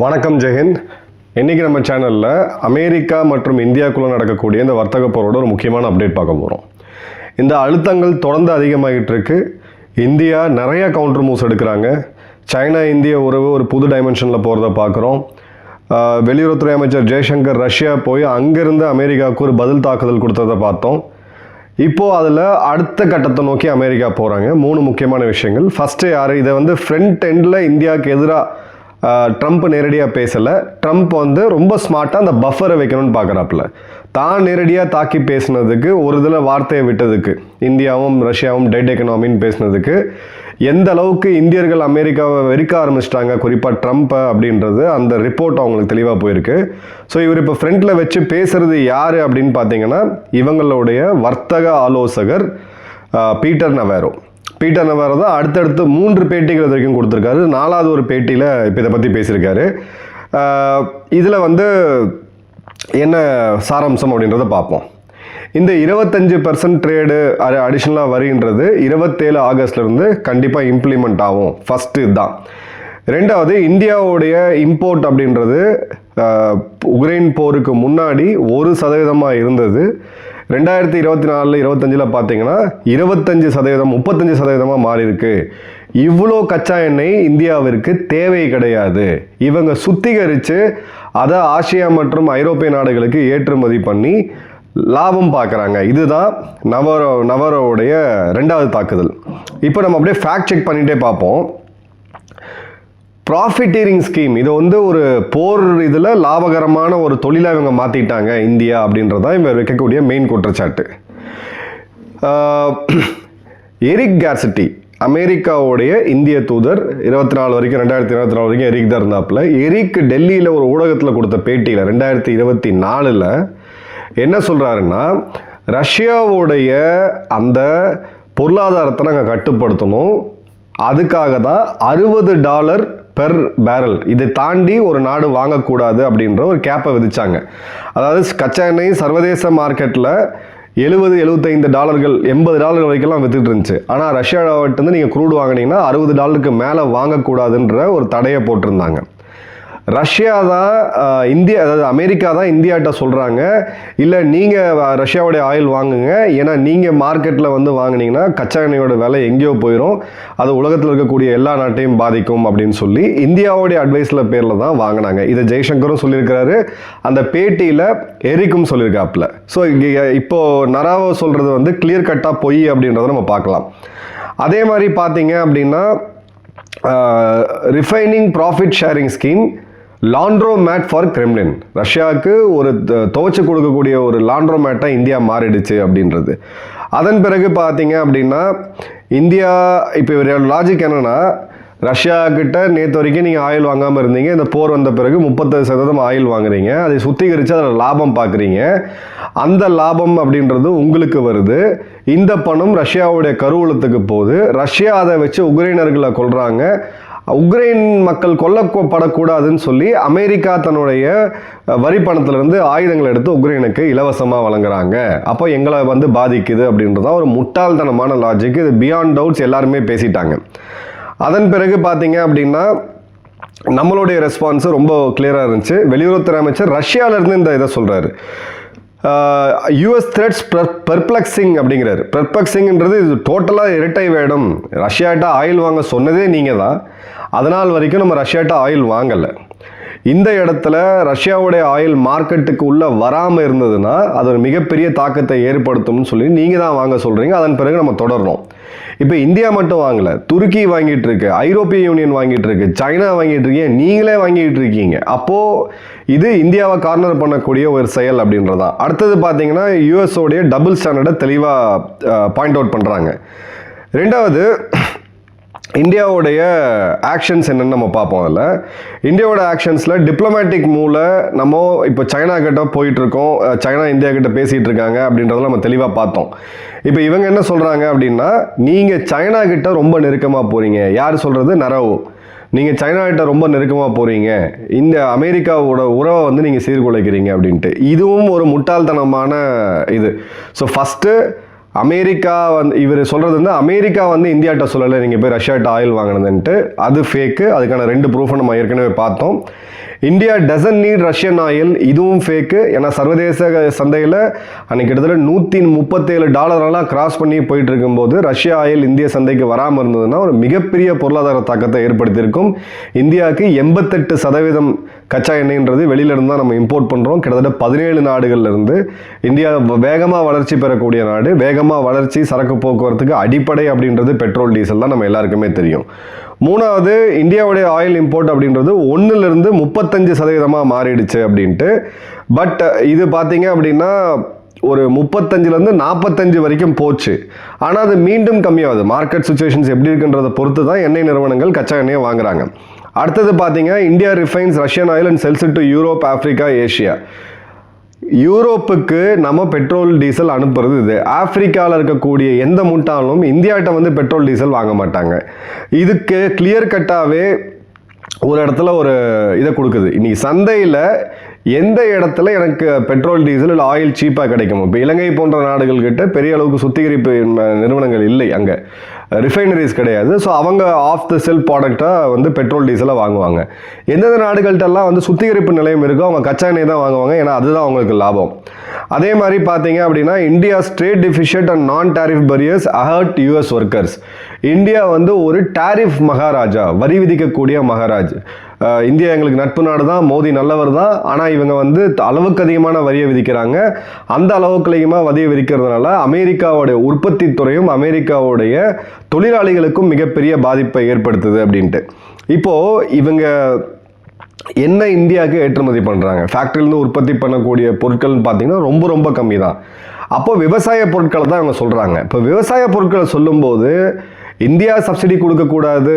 வணக்கம் ஜெயஹிந்த் இன்றைக்கி நம்ம சேனலில் அமெரிக்கா மற்றும் இந்தியாக்குள்ளே நடக்கக்கூடிய இந்த வர்த்தக போரோட ஒரு முக்கியமான அப்டேட் பார்க்க போகிறோம் இந்த அழுத்தங்கள் தொடர்ந்து அதிகமாகிட்டு இருக்கு. இந்தியா நிறைய கவுண்டர் மூவ்ஸ் எடுக்கிறாங்க. சைனா இந்திய உறவு ஒரு புது டைமென்ஷனில் போகிறத பார்க்குறோம். வெளியுறவுத்துறை அமைச்சர் ஜெய்சங்கர் ரஷ்யா போய் அங்கேருந்து அமெரிக்காவுக்கு ஒரு பதில் தாக்குதல் கொடுத்ததை பார்த்தோம். இப்போது அதில் அடுத்த கட்டத்தை நோக்கி அமெரிக்கா போகிறாங்க மூணு முக்கியமான விஷயங்கள். ஃபஸ்ட்டு யார்? இதை வந்து ஃப்ரண்ட் எண்டில் இந்தியாவுக்கு எதிராக ட்ரம்ப் நேரடியாக பேசலை. ட்ரம்ப் வந்து ரொம்ப ஸ்மார்ட்டாக அந்த பஃபரை வைக்கணும்னு பார்க்குறாப்புல தான் நேரடியாக தாக்கி பேசுனதுக்கு ஒரு இதில் வார்த்தையை விட்டதுக்கு இந்தியாவும் ரஷ்யாவும் டெட் எக்கனாமின்னு பேசுனதுக்கு எந்த அளவுக்கு இந்தியர்கள் அமெரிக்காவை வெறுக்க ஆரம்பிச்சிட்டாங்க குறிப்பாக ட்ரம்ப்பை அப்படின்றது அந்த ரிப்போர்ட் அவங்களுக்கு தெளிவாக போயிருக்கு. ஸோ இவர் இப்போ ஃப்ரண்ட்டில் வச்சு பேசுகிறது யார் அப்படின்னு பார்த்தீங்கன்னா இவங்களுடைய வர்த்தக ஆலோசகர் பீட்டர் நவேரோ. பீட்டர் நவாரோ தான் அடுத்தடுத்து மூன்று பேட்டிகள் இது வரைக்கும் கொடுத்துருக்காரு. நாலாவது ஒரு பேட்டியில் இப்போ இதை பற்றி பேசியிருக்காரு. இதில் வந்து என்ன சாராம்சம் அப்படின்றத பார்ப்போம். இந்த இருபத்தஞ்சு பர்சன்ட் ட்ரேடு அடிஷ்னலாக வருகின்றது இருபத்தேழு ஆகஸ்ட்லேருந்து கண்டிப்பாக இம்ப்ளிமெண்ட் ஆகும். ஃபஸ்ட்டு இதுதான். ரெண்டாவது இந்தியாவுடைய இம்போர்ட் அப்படின்றது உக்ரைன் போருக்கு முன்னாடி ஒரு சதவீதமாக இருந்தது. ரெண்டாயிரத்தி இருபத்தி நாலில் இருபத்தஞ்சில் பார்த்தீங்கன்னா இருபத்தஞ்சு சதவீதம் முப்பத்தஞ்சு சதவீதமாக மாறி இருக்கு இவ்வளோ கச்சா எண்ணெய் இந்தியாவிற்கு தேவை கிடையாது. இவங்க சுத்திகரித்து அதை ஆசியா மற்றும் ஐரோப்பிய நாடுகளுக்கு ஏற்றுமதி பண்ணி லாபம் பார்க்குறாங்க இதுதான் நவரோ நவரோடைய ரெண்டாவது தாக்குதல். இப்போ நம்ம அப்படியே ஃபேக்ட் செக் பண்ணிகிட்டே பார்ப்போம். ப்ராஃபிட்டீரிங் ஸ்கீம் இது வந்து ஒரு போர் இதில் லாபகரமான ஒரு தொழிலாக இவங்க மாற்றிட்டாங்க இந்தியா அப்படின்றது தான் இவங்க வைக்கக்கூடிய மெயின் குற்றச்சாட்டு. Eric Garcetti. அமெரிக்காவுடைய இந்திய தூதர் இருபத்தி நாலு வரைக்கும் ரெண்டாயிரத்தி இருபத்தி நாலு வரைக்கும் எரிக் தான் இருந்தாப்புல. எரிக் டெல்லியில் ஒரு ஊடகத்தில் கொடுத்த பேட்டியில் ரெண்டாயிரத்தி இருபத்தி நாலில் என்ன சொல்கிறாருன்னா ரஷ்யாவுடைய அந்த பொருளாதாரத்தை நாங்கள் கட்டுப்படுத்தணும். அதுக்காக தான் அறுபது டாலர் பெர் பேரல் இதை தாண்டி ஒரு நாடு வாங்கக்கூடாது அப்படின்ற ஒரு கேப்பை விதிச்சாங்க. அதாவது கச்சா எண்ணெய் சர்வதேச மார்க்கெட்டில் எழுபது எழுபத்தைந்து டாலர்கள் எண்பது டாலர் வரைக்கும்லாம் வித்துட்டு இருந்துச்சு. ஆனால் ரஷ்யாவிட்டு நீங்கள் குரூடு வாங்கினீங்கன்னா அறுபது டாலருக்கு மேலே வாங்கக்கூடாதுன்ற ஒரு தடையை போட்டிருந்தாங்க. ரஷ்யா தான் இந்தியா அதாவது அமெரிக்கா தான் இந்தியாட்ட சொல்கிறாங்க இல்லை நீங்கள் ரஷ்யாவுடைய ஆயில் வாங்குங்க. ஏன்னா நீங்கள் மார்க்கெட்டில் வந்து வாங்குனீங்கன்னா கச்சா எண்ணெயோட விலை எங்கேயோ போயிடும் அது உலகத்தில் இருக்கக்கூடிய எல்லா நாட்டையும் பாதிக்கும் அப்படின்னு சொல்லி இந்தியாவுடைய அட்வைஸில் பேரில் தான் வாங்கினாங்க. இதை ஜெய்சங்கரும் சொல்லியிருக்கிறாரு. அந்த பேட்டியில் எரிக்கும் சொல்லியிருக்காப்புல. ஸோ இப்போது நராவோ சொல்கிறது வந்து கிளியர் கட்டாக பொய் அப்படின்றத நம்ம பார்க்கலாம். அதே மாதிரி பார்த்தீங்க அப்படின்னா refining profit sharing scheme laundromat for Kremlin ரஷ்யாவுக்கு ஒரு த- கொடுக்கக்கூடிய ஒரு லாண்ட்ரோ மேட்டாக இந்தியா மாறிடுச்சு அப்படின்றது. அதன் பிறகு பார்த்தீங்க அப்படின்னா இந்தியா இப்போ இவர் லாஜிக் என்னன்னா ரஷ்யா கிட்ட நேற்று வரைக்கும் நீங்கள் ஆயில் வாங்காமல் இருந்தீங்க. இந்த போர் வந்த பிறகு முப்பத்தஞ்சு சதவீதம் ஆயில் வாங்குறீங்க. அதை சுத்திகரித்து அதில் லாபம் பார்க்குறீங்க அந்த லாபம் அப்படின்றது உங்களுக்கு வருது. இந்த பணம் ரஷ்யாவுடைய கருவூலத்துக்கு போகுது. ரஷ்யா அதை வச்சு உக்ரைனர்களை கொள்கிறாங்க உக்ரைன் மக்கள் கொல்லப்படக்கூடாதுன்னு சொல்லி அமெரிக்கா தன்னுடைய வரி பணத்திலிருந்து ஆயுதங்கள் எடுத்து உக்ரைனுக்கு இலவசமாக வழங்குறாங்க. அப்போ எங்களை வந்து பாதிக்குது அப்படின்றது தான் ஒரு முட்டாள்தனமான லாஜிக் இது பியாண்ட் டவுட்ஸ் எல்லாருமே பேசிட்டாங்க. அதன் பிறகு பார்த்தீங்க அப்படின்னா நம்மளுடைய ரெஸ்பான்ஸ் ரொம்ப கிளியராக இருந்துச்சு. வெளியுறவுத்துறை அமைச்சர் ரஷ்யாவிலேருந்து இந்த இதை சொல்கிறாரு யூஎஸ் த்ரெட்ஸ் பெர்ப்ளக்ஸிங் அப்படிங்கிறாரு. பெர்ப்ளக்ஸிங்கிறது இது டோட்டலாக இரட்டை வேடம் ரஷ்யாட்ட ஆயில் வாங்க சொன்னதே நீங்கள் தான் அதனால் வரைக்கும் நம்ம ரஷ்யாட்ட ஆயில் வாங்கலை. இந்த இடத்துல ரஷ்யாவுடைய ஆயில் மார்க்கெட்டுக்கு உள்ளே வராமல் இருந்ததுன்னா அது ஒரு மிகப்பெரிய தாக்கத்தை ஏற்படுத்தும்னு சொல்லி நீங்கள் தான் வாங்க சொல்கிறீங்க அதன் பிறகு நம்ம தொடரணும் இப்போ இந்தியா மட்டும் வாங்கலை. துருக்கி வாங்கிட்டு இருக்கு ஐரோப்பிய யூனியன் வாங்கிட்டு இருக்கு சைனா வாங்கிட்டு இருக்கீங்க நீங்களே வாங்கிட்டு இருக்கீங்க அப்போது இது இந்தியாவை கார்னர் பண்ணக்கூடிய ஒரு செயல் அப்படின்றதா. அடுத்தது பார்த்தீங்கன்னா யூஎஸோடைய டபுள் ஸ்டாண்டர்டை தெளிவாக பாயிண்ட் அவுட் பண்ணுறாங்க ரெண்டாவது இந்தியாவுடைய ஆக்ஷன்ஸ் என்னென்னு நம்ம பார்ப்போம் அதில். இந்தியாவோட ஆக்ஷன்ஸில் டிப்ளமேட்டிக் மூலை நம்ம இப்போ சைனா கிட்ட போயிட்டுருக்கோம் சைனா இந்தியா கிட்ட பேசிகிட்டு இருக்காங்க அப்படின்றத நம்ம தெளிவாக பார்த்தோம். இப்போ இவங்க என்ன சொல்கிறாங்க அப்படின்னா நீங்கள் சைனா கிட்ட ரொம்ப நெருக்கமாக போகிறீங்க யார் சொல்கிறது நரவு. நீங்கள் சைனா கிட்ட ரொம்ப நெருக்கமாக போகிறீங்க இந்த அமெரிக்காவோட உறவை வந்து நீங்கள் சீர்குலைக்கிறீங்க அப்படின்ட்டு. இதுவும் ஒரு முட்டாள்தனமான இது. ஸோ ஃபஸ்ட்டு அமெரிக்கா வந்து இவர் சொல்கிறது வந்து அமெரிக்கா வந்து இந்தியாட்ட சொல்லலை. நீங்கள் போய் ரஷ்யாட்ட ஆயில் வாங்கினதுன்ட்டு அது ஃபேக்கு அதுக்கான ரெண்டு ப்ரூஃபை நம்ம ஏற்கனவே பார்த்தோம். India doesn't need Russian oil இதுவும் ஃபேக்கு ஏன்னா சர்வதேச சந்தையில் அன்னைக்கு கிட்டத்தட்ட நூற்றி முப்பத்தேழு டாலரெல்லாம் கிராஸ் பண்ணி போயிட்டு இருக்கும்போது ரஷ்யா ஆயில் இந்திய சந்தைக்கு வராமல் இருந்ததுன்னா ஒரு மிகப்பெரிய பொருளாதார தாக்கத்தை ஏற்படுத்தியிருக்கும். இந்தியாவுக்கு எண்பத்தெட்டு சதவீதம் கச்சா எண்ணெய்ன்றது வெளியில இருந்து தான் நம்ம இம்போர்ட் பண்ணுறோம் கிட்டத்தட்ட பதினேழு நாடுகள்லேருந்து இந்தியா வேகமாக வளர்ச்சி பெறக்கூடிய நாடு வேகமாக வளர்ச்சி சரக்கு போக்குவரத்துக்கு அடிப்படை அப்படின்றது பெட்ரோல் டீசல் தான் நம்ம எல்லாருக்குமே தெரியும். மூணாவது இந்தியாவுடைய ஆயில் இம்போர்ட் அப்படின்றது ஒன்றுலேருந்து முப்பத்தஞ்சு சதவீதமாக மாறிடுச்சு அப்படின்ட்டு. பட் இது பார்த்தீங்க அப்படின்னா ஒரு முப்பத்தஞ்சுலேருந்து நாற்பத்தஞ்சு வரைக்கும் போச்சு. ஆனால் அது மீண்டும் கம்மியாகுது. மார்க்கெட் சுச்சுவேஷன்ஸ் எப்படி இருக்குன்றதை பொறுத்து தான் எண்ணெய் நிறுவனங்கள் கச்சா எண்ணெயை வாங்குறாங்க. அடுத்தது பார்த்தீங்க India refines Russian oil and sells to Europe Africa Asia யூரோப்புக்கு நம்ம பெட்ரோல் டீசல் அனுப்புறது இது. ஆப்பிரிக்காவில் இருக்கக்கூடிய எந்த முட்டாளும் இந்தியாட்ட வந்து பெட்ரோல் டீசல் வாங்க மாட்டாங்க. இதுக்கு கிளியர் கட்டாகவே ஒரு இடத்துல ஒரு இதை கொடுக்குது. இன்றைக்கி சந்தையில் எந்த இடத்துல எனக்கு பெட்ரோல் டீசல் இல்லை ஆயில் சீப்பாக கிடைக்கும்? இப்போ இலங்கை போன்ற நாடுகள்கிட்ட பெரிய அளவுக்கு சுத்திகரிப்பு நிறுவனங்கள் இல்லை அங்கே. ரிஃபைனரிஸ் கிடையாது. ஸோ அவங்க ஆஃப் த செல் ப்ராடக்டாக வந்து பெட்ரோல் டீசலை வாங்குவாங்க. எந்தெந்த நாடுகள்கிட்டலாம் வந்து சுத்திகரிப்பு நிலையம் இருக்கோ அவங்க கச்சா எண்ணெய் தான் வாங்குவாங்க. ஏன்னா அதுதான் அவங்களுக்கு லாபம். அதே மாதிரி பார்த்தீங்க அப்படின்னா India trade deficit and non tariff barriers hurt US workers India வந்து ஒரு டேரிஃப் மகாராஜா வரி விதிக்கக்கூடிய மகாராஜ். இந்தியா எங்களுக்கு நட்பு நாடு தான் மோடி நல்லவர் தான் ஆனால் இவங்க வந்து த- அளவுக்கு அதிகமான வரியை விதிக்கிறாங்க. அந்த அளவுக்கு அதிகமாக வரியை விதிக்கிறதுனால அமெரிக்காவோடைய உற்பத்தி துறையும் அமெரிக்காவுடைய தொழிலாளிகளுக்கும் மிகப்பெரிய பாதிப்பை ஏற்படுத்துது அப்படின்ட்டு. இப்போது இவங்க என்ன இந்தியாவுக்கு ஏற்றுமதி பண்ணுறாங்க ஃபேக்ட்ரியிலேருந்து உற்பத்தி பண்ணக்கூடிய பொருட்கள்னு பார்த்தீங்கன்னா ரொம்ப ரொம்ப கம்மி தான் அப்போ விவசாய பொருட்களை தான் அவங்க சொல்கிறாங்க இப்போ விவசாய பொருட்களை சொல்லும்போது இந்தியா சப்சிடி கொடுக்கக்கூடாது.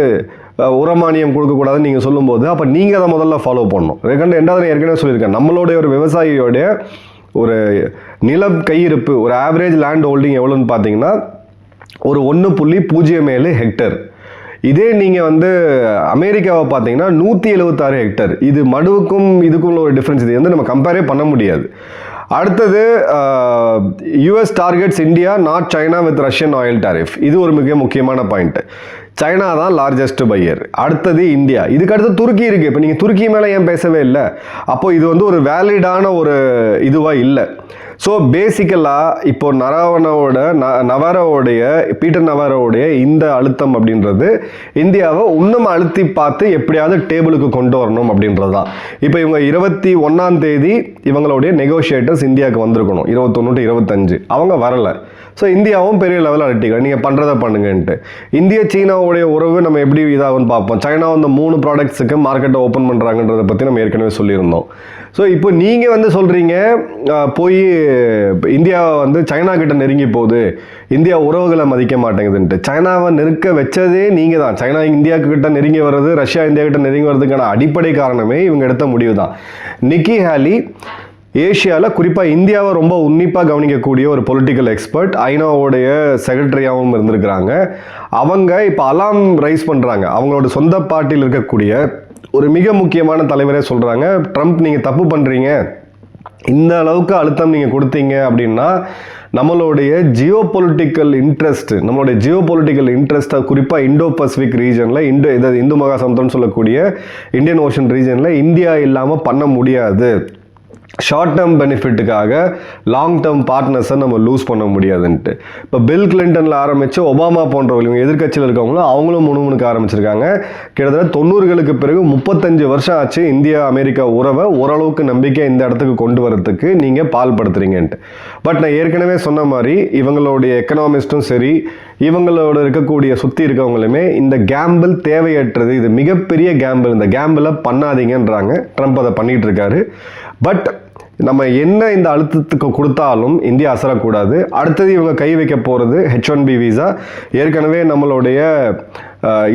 உரமானியம் கொடுக்கக்கூடாதுன்னு நீங்கள் சொல்லும்போது அப்போ நீங்கள் அதை முதல்ல ஃபாலோ பண்ணணும். ரெண்டு ரெண்டாவது ஏற்கனவே சொல்லியிருக்கேன். நம்மளுடைய ஒரு விவசாயியோடைய ஒரு நிலம் கையிருப்பு ஒரு ஆவரேஜ் லேண்ட் ஹோல்டிங் எவ்வளோன்னு பார்த்தீங்கன்னா ஒரு ஒன்று புள்ளி பூஜ்ஜியம் ஏழு ஹெக்டர் இதே நீங்கள் வந்து அமெரிக்காவை பார்த்தீங்கன்னா நூற்றி எழுபத்தாறு ஹெக்டர் இது மடுவுக்கும் இதுக்கும் உள்ள ஒரு டிஃப்ரென்ஸ் இது வந்து நம்ம கம்பேரே பண்ண முடியாது. அடுத்தது US targets India not China with Russian oil tariff இது ஒரு மிக முக்கியமான பாயிண்ட் சைனா தான் லார்ஜஸ்ட் பையர் அடுத்தது இந்தியா இதுக்கு அடுத்து துருக்கி இருக்குது இப்போ நீங்கள் துருக்கி மேலே ஏன் பேசவே இல்லை? அப்போது இது வந்து ஒரு வேலிடான ஒரு இதுவாக இல்லை. ஸோ பேசிக்கலாக இப்போ நரவனோட ந நவரோடைய பீட்டர் நவரோடைய இந்த அழுத்தம் அப்படின்றது இந்தியாவை இன்னும் அழுத்தி பார்த்து எப்படியாவது டேபிளுக்கு கொண்டு வரணும் அப்படின்றது தான். இப்போ இவங்க இருபத்தி ஒன்றாம் தேதி இவங்களுடைய நெகோஷியேட்டர்ஸ் இந்தியாவுக்கு வந்திருக்கணும். இருபத்தொன்னு டு இருபத்தஞ்சு. அவங்க வரலை. ஸோ இந்தியாவும் பெரிய லெவலில் அழட்டிக்கலாம் நீங்கள் பண்ணுறதை பண்ணுங்கன்ட்டு. இந்திய சீனாவுடைய உறவு நம்ம எப்படி இதாகும்னு பார்ப்போம். சைனா வந்து மூணு ப்ராடக்ட்ஸுக்கு மார்க்கெட்டை ஓப்பன் பண்ணுறாங்கன்றதை பற்றி நம்ம ஏற்கனவே சொல்லியிருந்தோம். ஸோ இப்போ நீங்கள் வந்து சொல்கிறீங்க போய் இந்தியா வந்து சைனா கிட்ட நெருங்கி போகுது. இந்தியா உறவுகளை மதிக்க மாட்டேங்குதுன்ட்டு. சைனாவை நெருக்க வச்சதே நீங்கள் தான். சைனா இந்தியா கிட்ட நெருங்கி வர்றது ரஷ்யா இந்தியா கிட்ட நெருங்கி வர்றதுக்கான அடிப்படை காரணமே இவங்க எடுத்த முடிவு தான். நிக்கி ஹேலி ஏஷியாவில் குறிப்பாக இந்தியாவை ரொம்ப உன்னிப்பாக கவனிக்கக்கூடிய ஒரு பொலிட்டிக்கல் எக்ஸ்பர்ட் ஐநாவோடைய செக்ரட்டரியாகவும் இருந்திருக்கிறாங்க. அவங்க இப்போ அலாம் ரைஸ் பண்ணுறாங்க அவங்களோட சொந்த பார்ட்டியில் இருக்கக்கூடிய ஒரு மிக முக்கியமான தலைவரே சொல்கிறாங்க ட்ரம்ப் நீங்கள் தப்பு பண்ணுறீங்க இந்த அளவுக்கு அழுத்தம் நீங்கள் கொடுத்தீங்க அப்படின்னா நம்மளுடைய ஜியோ பொலிட்டிக்கல் இன்ட்ரெஸ்ட் நம்மளுடைய ஜியோ பொலிட்டிக்கல் இன்ட்ரெஸ்ட்டை குறிப்பாக இண்டோ பசிபிக் ரீஜனில் இண்டோ இதை இந்து மகாசமுத்திரம்னு சொல்லக்கூடிய இந்தியன் ஓஷன் ரீஜனில் இந்தியா இல்லாமல் பண்ண முடியாது. ஷார்ட் டேர்ம் பெனிஃபிட்டுக்காக லாங் டேர்ம் பார்ட்னர்ஸை நம்ம லூஸ் பண்ண முடியாதுன்ட்டு. இப்போ பில் கிளின்டனில் ஆரம்பித்து ஒபாமா போன்றவங்க எதிர்கட்சியில் எதிர்க்கட்சியில் இருக்கவங்களும் அவங்களும் முணுமுணுக்க ஆரம்பிச்சிருக்காங்க. கிட்டத்தட்ட தொண்ணூறுகளுக்கு பிறகு முப்பத்தஞ்சு வருஷம் ஆச்சு இந்தியா அமெரிக்கா உறவை ஓரளவுக்கு நம்பிக்கை இந்த இடத்துக்கு கொண்டு வரதுக்கு நீங்கள் பால் படுத்துறீங்கன்ட்டு பட் நான் ஏற்கனவே சொன்ன மாதிரி இவங்களுடைய எக்கனாமிஸ்ட்டும் சரி இவங்களோட இருக்கக்கூடிய சுற்றி இருக்கவங்களுமே இந்த கேம்பிள் தேவையற்றது இது மிகப்பெரிய கேம்பிள் இந்த கேம்பிளை பண்ணாதீங்கன்றாங்க. ட்ரம்ப் அதை பண்ணிகிட்டு இருக்காரு. பட் நம்ம என்ன இந்த அழுத்தத்துக்கு கொடுத்தாலும் இந்தியா அசரக்கூடாது. அடுத்தது இவங்க கை வைக்க போகிறது ஹெச் ஒன் பி விசா ஏற்கனவே நம்மளுடைய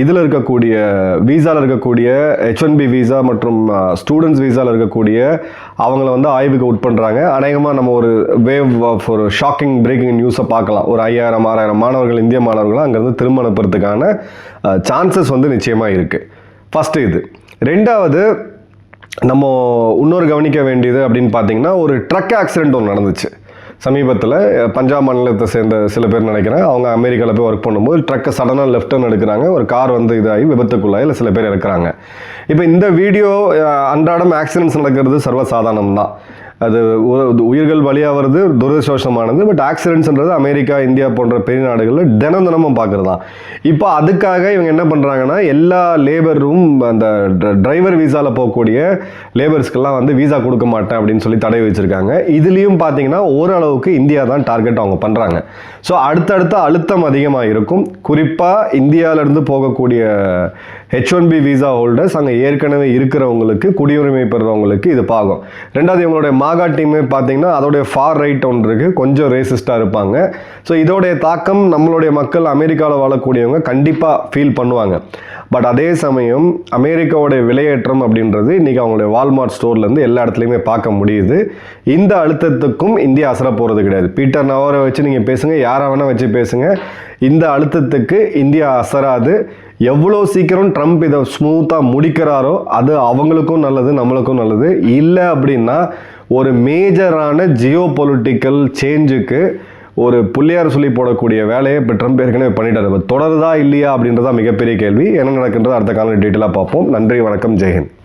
இதில் இருக்கக்கூடிய வீசாவில் இருக்கக்கூடிய ஹெச் ஒன் பி விசா மற்றும் ஸ்டூடெண்ட்ஸ் வீசாவில் இருக்கக்கூடிய அவங்கள வந்து ஆய்வுக்கு உட்பண்றாங்க அநேகமாக நம்ம ஒரு வேவ் ஆஃப் ஒரு ஷாக்கிங் பிரேக்கிங் நியூஸை பார்க்கலாம். ஒரு ஐயாயிரம் ஆறாயிரம் மாணவர்கள் இந்திய மாணவர்கள் அங்கேருந்து திரும்ப அனுப்புறதுக்கான சான்சஸ் வந்து நிச்சயமாக இருக்குது ஃபஸ்ட்டு இது. ரெண்டாவது நம்ம இன்னொரு கவனிக்க வேண்டியது அப்படின்னு பார்த்தீங்கன்னா ஒரு ட்ரக் ஆக்சிடென்ட் ஒன்று நடந்துச்சு. சமீபத்தில் பஞ்சாப் மாநிலத்தை சேர்ந்த சில பேர் நினைக்கிறேன். அவங்க அமெரிக்காவில் போய் ஒர்க் பண்ணும்போது ட்ரக்கை சடனாக லெஃப்ட் டர்ன் எடுக்கிறாங்க. ஒரு கார் வந்து இதாகி விபத்துக்குள்ளாகி இல்லை சில பேர் இறக்குறாங்க. இப்போ இந்த வீடியோ அன்றாடம் ஆக்சிடென்ட்ஸ் நடக்கிறது சர்வசாதாரணம் தான் அது உயிர்கள் பலியாக வருது துரதிருஷ்டவசமானது. பட் ஆக்சிடென்ட்ஸ்ன்றது அமெரிக்கா இந்தியா போன்ற பெரிய நாடுகளில் தினம் தினமும் பார்க்குறது தான் இப்போ அதுக்காக இவங்க என்ன பண்ணுறாங்கன்னா எல்லா லேபரும் அந்த டிரைவர் வீசாவில் போகக்கூடிய லேபர்ஸ்க்கெல்லாம் வந்து வீசா கொடுக்க மாட்டேன் அப்படின்னு சொல்லி தடை வச்சுருக்காங்க. இதுலேயும் பார்த்தீங்கன்னா ஓரளவுக்கு இந்தியா தான் டார்கெட் அவங்க பண்ணுறாங்க ஸோ அடுத்தடுத்த அழுத்தம் அதிகமாக இருக்கும் குறிப்பாக இந்தியாவிலேருந்து போகக்கூடிய H one B visa holders அங்கே ஏற்கனவே இருக்கிறவங்களுக்கு குடியுரிமை பெறுறவங்களுக்கு இது பாகும். ரெண்டாவது இவங்களுடைய மாகா டீமே பார்த்தீங்கன்னா அதோடைய ஃபார் ரைட் ஒன்று இருக்குது கொஞ்சம் ரேசிஸ்டாக இருப்பாங்க. ஸோ இதோடைய தாக்கம் நம்மளுடைய மக்கள் அமெரிக்காவில் வாழக்கூடியவங்க கண்டிப்பாக ஃபீல் பண்ணுவாங்க. பட் அதே சமயம் அமெரிக்காவுடைய விலையேற்றம் அப்படின்றது இன்றைக்கி அவங்களுடைய வால்மார்ட் ஸ்டோர்லேருந்து எல்லா இடத்துலையுமே பார்க்க முடியுது. இந்த அழுத்தத்துக்கும் இந்தியா அசர போகிறது கிடையாது. பீட்டர் நவரை வச்சு நீங்கள் பேசுங்க யாரை வேணால் வச்சு பேசுங்க. இந்த அழுத்தத்துக்கு இந்தியா அசராது. எவ்வளோ சீக்கிரம் ட்ரம்ப் இதை ஸ்மூத்தாக முடிக்கிறாரோ அது அவங்களுக்கும் நல்லது நம்மளுக்கும் நல்லது. இல்லை அப்படின்னா ஒரு மேஜரான ஜியோ பொலிட்டிக்கல் சேஞ்சுக்கு ஒரு புள்ளியார் சொல்லி போடக்கூடிய வேலையை இப்போ ட்ரம்ப் ஏற்கனவே பண்ணிட்டார். இப்போ தொடருதா இல்லையா அப்படின்றதா மிகப்பெரிய கேள்வி. என்ன நடக்கின்றது? அடுத்த காலம் டீட்டெயிலாக பார்ப்போம். நன்றி வணக்கம் ஜெயஹிந்த்